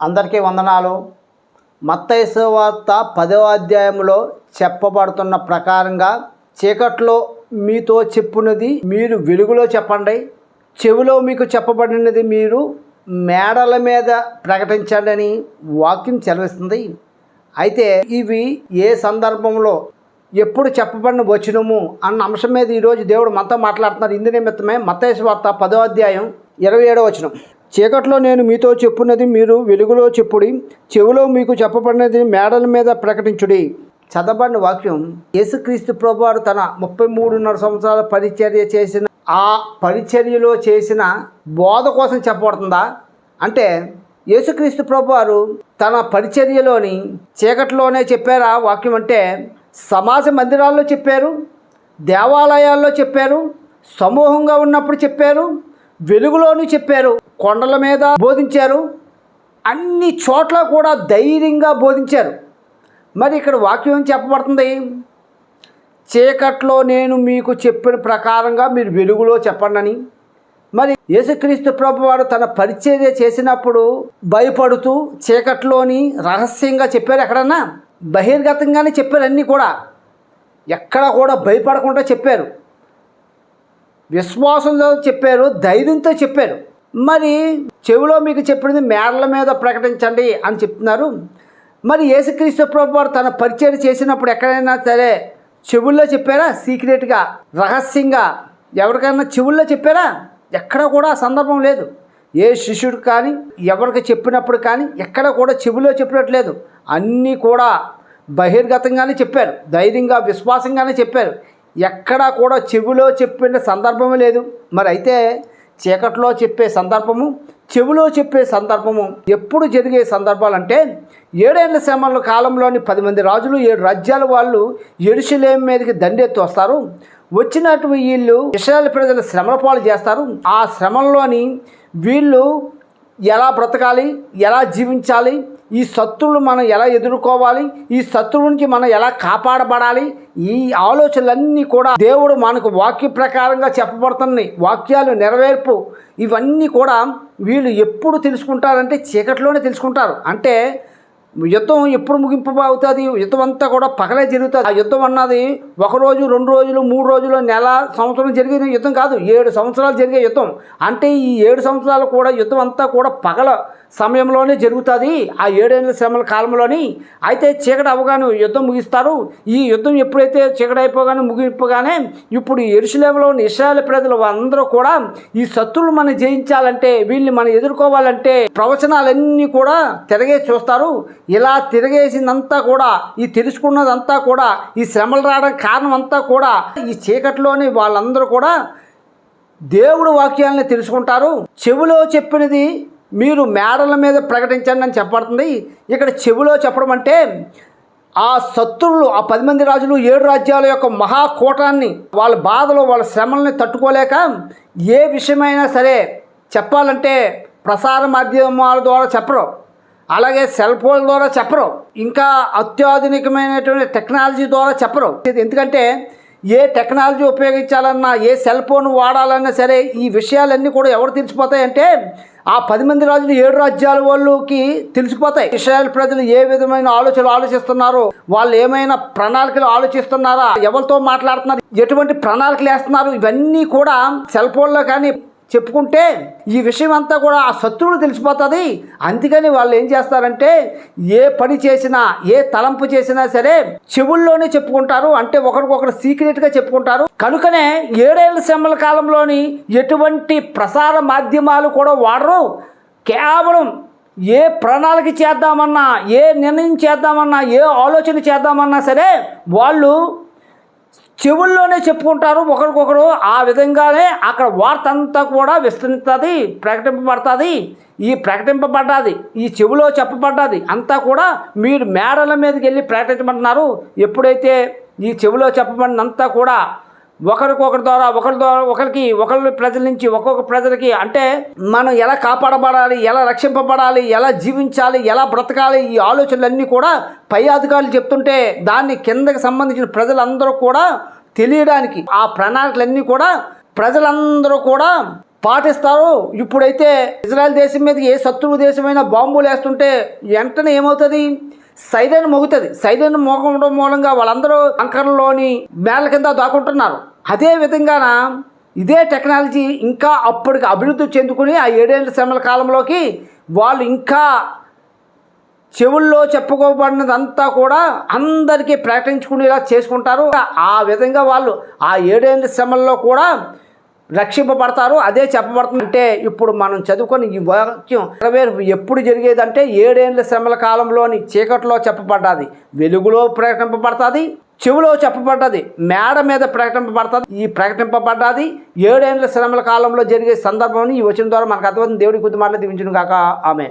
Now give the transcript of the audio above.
అందరికీ వందనాలు. మత్తైసు వార్త పదవ అధ్యాయంలో చెప్పబడుతున్న ప్రకారంగా చీకట్లో మీతో చెప్పున్నది మీరు వెలుగులో చెప్పండి. చెవిలో మీకు చెప్పబడినది మీరు మేడల మీద ప్రకటించండి అని వాక్యం సెలవిస్తుంది అయితే ఇవి ఏ సందర్భంలో ఎప్పుడు చెప్పబడిన వచనము అన్న అంశం మీద ఈరోజు దేవుడు మనతో మాట్లాడుతున్నారు. ఇందు నిమిత్తమే మత్తైసు వార్త పదో అధ్యాయం ఇరవై ఏడో వచనం. చీకట్లో నేను మీతో చెప్పున్నది మీరు వెలుగులో చెప్పుడి చెవిలో మీకు చెప్పబడినది మేడల మీద ప్రకటించుడి. చదవబడిన వాక్యం యేసుక్రీస్తు ప్రభువారు తన ముప్పై మూడున్నర సంవత్సరాల పరిచర్య చేసిన ఆ పరిచర్యలో చేసిన బోధ కోసం చెప్పబడుతుందా? అంటే యేసుక్రీస్తు ప్రభువారు తన పరిచర్యలోని చీకట్లోనే చెప్పారా? వాక్యం అంటే సమాజ మందిరాల్లో చెప్పారు దేవాలయాల్లో చెప్పారు సమూహంగా ఉన్నప్పుడు చెప్పారు వెలుగులోనూ చెప్పారు. కొండల మీద బోధించారు. అన్ని చోట్ల కూడా ధైర్యంగా బోధించారు. మరి ఇక్కడ వాక్యం ఏం చెప్పబడుతుంది? చీకట్లో నేను మీకు చెప్పిన ప్రకారంగా మీరు వెలుగులో చెప్పండి అని. మరి యేసుక్రీస్తు ప్రభు వారు తన పరిచర్య చేసినప్పుడు భయపడుతూ చీకట్లోని రహస్యంగా చెప్పారు ఎక్కడన్నా? బహిర్గతంగానే చెప్పారు అన్నీ కూడా. ఎక్కడ కూడా భయపడకుండా చెప్పారు. విశ్వాసంతో చెప్పారు ధైర్యంతో చెప్పారు. మరి చెవిలో మీకు చెప్పినది మేడల మీద ప్రకటించండి అని చెప్తున్నారు. మరి యేసుక్రీస్తు ప్రభువారు తన పరిచయం చేసినప్పుడు ఎక్కడైనా సరే చెవుల్లో చెప్పారా? సీక్రెట్గా రహస్యంగా? ఎవరికైనా చెవుల్లో చెప్పారా? ఎక్కడ కూడా సందర్భం లేదు. ఏ శిష్యుడు కానీ ఎవరికి చెప్పినప్పుడు కానీ ఎక్కడ కూడా చెవిలో చెప్పినట్లేదు అన్నీ కూడా బహిర్గతంగానే చెప్పారు. ధైర్యంగా విశ్వాసంగానే చెప్పారు. ఎక్కడా కూడా చెవిలో చెప్పిన సందర్భం లేదు. మరి అయితే చీకట్లో చెప్పే సందర్భము చెవిలో చెప్పే సందర్భము ఎప్పుడు జరిగే సందర్భాలంటే ఏడేళ్ళ శ్రమల కాలంలోని పది మంది రాజులు ఏడు రాజ్యాల వాళ్ళు ఎడుషులేం మీదకి దండెత్తి వస్తారు. వచ్చినట్టు వీళ్ళు ఇస్రాయల్ ప్రజల శ్రమల పాలు చేస్తారు. ఆ శ్రమంలోని వీళ్ళు ఎలా బ్రతకాలి ఎలా జీవించాలి ఈ శత్రువులు మనం ఎలా ఎదుర్కోవాలి? ఈ శత్రువు నుంచి మనం ఎలా కాపాడబడాలి? ఈ ఆలోచనలన్నీ కూడా దేవుడు మనకు వాక్య ప్రకారంగా చెప్పబడుతున్నాయి. వాక్యాలు నెరవేర్పు ఇవన్నీ కూడా వీళ్ళు ఎప్పుడు తెలుసుకుంటారంటే చీకట్లోనే తెలుసుకుంటారు. అంటే యుద్ధం ఎప్పుడు ముగింపు అవుతుంది యుద్ధం అంతా కూడా పగలే జరుగుతుంది. ఆ యుద్ధం అన్నది ఒక రోజు రెండు రోజులు మూడు రోజులు నెల సంవత్సరం జరిగే యుద్ధం కాదు. ఏడు సంవత్సరాలు జరిగే యుద్ధం. అంటే ఈ ఏడు సంవత్సరాలు కూడా యుద్ధం అంతా కూడా పగల సమయంలోనే జరుగుతుంది. ఆ ఏడేళ్ళ శ్రమల కాలంలోని. అయితే చీకటి అవగానే యుద్ధం ముగిస్తారు. ఈ యుద్ధం ఎప్పుడైతే చీకటి అయిపోగానే ముగింపుగానే ఇప్పుడు ఎరుసలేములో ఉన్న ఇస్రాయల్ ప్రజలు అందరూ కూడా ఈ శత్రువులు మనం జయించాలంటే వీళ్ళని మనం ఎదుర్కోవాలంటే ప్రవచనాలన్నీ కూడా తిరగే చూస్తారు. ఇలా తిరగేసిందంతా కూడా ఈ తెలుసుకున్నదంతా కూడా ఈ శ్రమలు రావడం కారణం అంతా కూడా ఈ చీకట్లోని వాళ్ళందరూ కూడా దేవుడు వాక్యాలని తెలుసుకుంటారు. చెవిలో చెప్పినది మీరు మేడల మీద ప్రకటించండి అని చెప్పబడుతుంది. ఇక్కడ చెవిలో చెప్పడం అంటే ఆ శత్రువులు ఆ పది మంది రాజులు ఏడు రాజ్యాల యొక్క మహాకూటాన్ని వాళ్ళ బాధలు వాళ్ళ శ్రమల్ని తట్టుకోలేక ఏ విషయమైనా సరే చెప్పాలంటే ప్రసార మాధ్యమాల ద్వారా చెప్పరు. అలాగే సెల్ ఫోన్ ద్వారా చెప్పరు. ఇంకా అత్యాధునికమైనటువంటి టెక్నాలజీ ద్వారా చెప్పరు. ఎందుకంటే ఏ టెక్నాలజీ ఉపయోగించాలన్నా ఏ సెల్ ఫోన్ వాడాలన్నా సరే ఈ విషయాలన్నీ కూడా ఎవరు తెలిసిపోతాయంటే ఆ పది మంది రాజులు ఏడు రాజ్యాల వాళ్ళకి తెలిసిపోతాయి. ఇస్రాయల్ ప్రజలు ఏ విధమైన ఆలోచనలు ఆలోచిస్తున్నారో? వాళ్ళు ఏమైనా ప్రణాళికలు ఆలోచిస్తున్నారా? ఎవరితో మాట్లాడుతున్నారు? ఎటువంటి ప్రణాళికలు వేస్తున్నారు? ఇవన్నీ కూడా సెల్ ఫోన్లో కానీ చెప్పుకుంటే ఈ విషయం అంతా కూడా ఆ శత్రువులు తెలిసిపోతుంది. అందుకని వాళ్ళు ఏం చేస్తారంటే ఏ పని చేసినా ఏ తలంపు చేసినా సరే చెవుల్లోనే చెప్పుకుంటారు. అంటే ఒకరికొకరు సీక్రెట్గా చెప్పుకుంటారు. కనుకనే ఏడేళ్ళ శ్రమల కాలంలోని ఎటువంటి ప్రసార మాధ్యమాలు కూడా వాడరు. కేవలం ఏ ప్రణాళిక చేద్దామన్నా ఏ నిర్ణయం చేద్దామన్నా ఏ ఆలోచన చేద్దామన్నా సరే వాళ్ళు చెవుల్లోనే చెప్పుకుంటారు ఒకరికొకరు ఆ విధంగానే అక్కడ వార్త అంతా కూడా విస్తరిస్తుంది ప్రకటింపబడుతుంది. ఈ ప్రకటింపబడ్డది ఈ చెవిలో చెప్పబడ్డది అంతా కూడా మీరు మేడల మీదకి వెళ్ళి ప్రకటించమంటున్నారు. ఎప్పుడైతే ఈ చెవిలో చెప్పబడినంతా కూడా ఒకరికొకరి ద్వారా ఒకరి ద్వారా ఒకరికి ఒకరి ప్రజల నుంచి ఒక్కొక్క ప్రజలకి అంటే మనం ఎలా కాపాడబడాలి ఎలా రక్షింపబడాలి ఎలా జీవించాలి ఎలా బ్రతకాలి ఈ ఆలోచనలన్నీ కూడా పై అధికారులు చెప్తుంటే దాన్ని కిందకి సంబంధించిన ప్రజలందరూ కూడా తెలియడానికి ఆ ప్రణాళికలన్నీ కూడా ప్రజలందరూ కూడా పాటిస్తారు. ఇప్పుడైతే ఇజ్రాయెల్ దేశం మీద ఏ శత్రువు దేశమైనా బాంబులు వేస్తుంటే వెంటనే ఏమవుతుంది? సైరన్ మోగుతుంది. సైరన్ మోగడం మూలంగా వాళ్ళందరూ అంకర్లోని మేళ్ళ కింద దాక్కుంటున్నారు. అదే విధంగాన ఇదే టెక్నాలజీ ఇంకా అప్పటికి అభివృద్ధి చెందుకుని ఆ ఏడేళ్ళ శ్రమల కాలంలోకి వాళ్ళు ఇంకా చెవుల్లో చెప్పుకోబడినదంతా కూడా అందరికీ ప్రకటించుకునేలా చేసుకుంటారు. ఆ విధంగా వాళ్ళు ఆ ఏడేళ్ళ శ్రమల్లో కూడా రక్షింపబడతారు అదే చెప్పబడుతుంది. అంటే ఇప్పుడు మనం చదువుకొని ఈ వాక్యం నెరవేర్పు ఎప్పుడు జరిగేదంటే ఏడేళ్ళ శ్రమల కాలంలోని చీకట్లో చెప్పబడ్డది. వెలుగులో ప్రకటింపబడుతుంది చెవులో చెప్పబడ్డది మేడ మీద ప్రకటింపబడుతుంది. ఈ ప్రకటింపబడ్డది ఏడేళ్ళ శ్రమల కాలంలో జరిగే సందర్భం ఈ వచ్చిన ద్వారా మనకు అర్థమవుతుంది. దేవుడి కొద్ది మాటలు దీవించును కాక ఆమె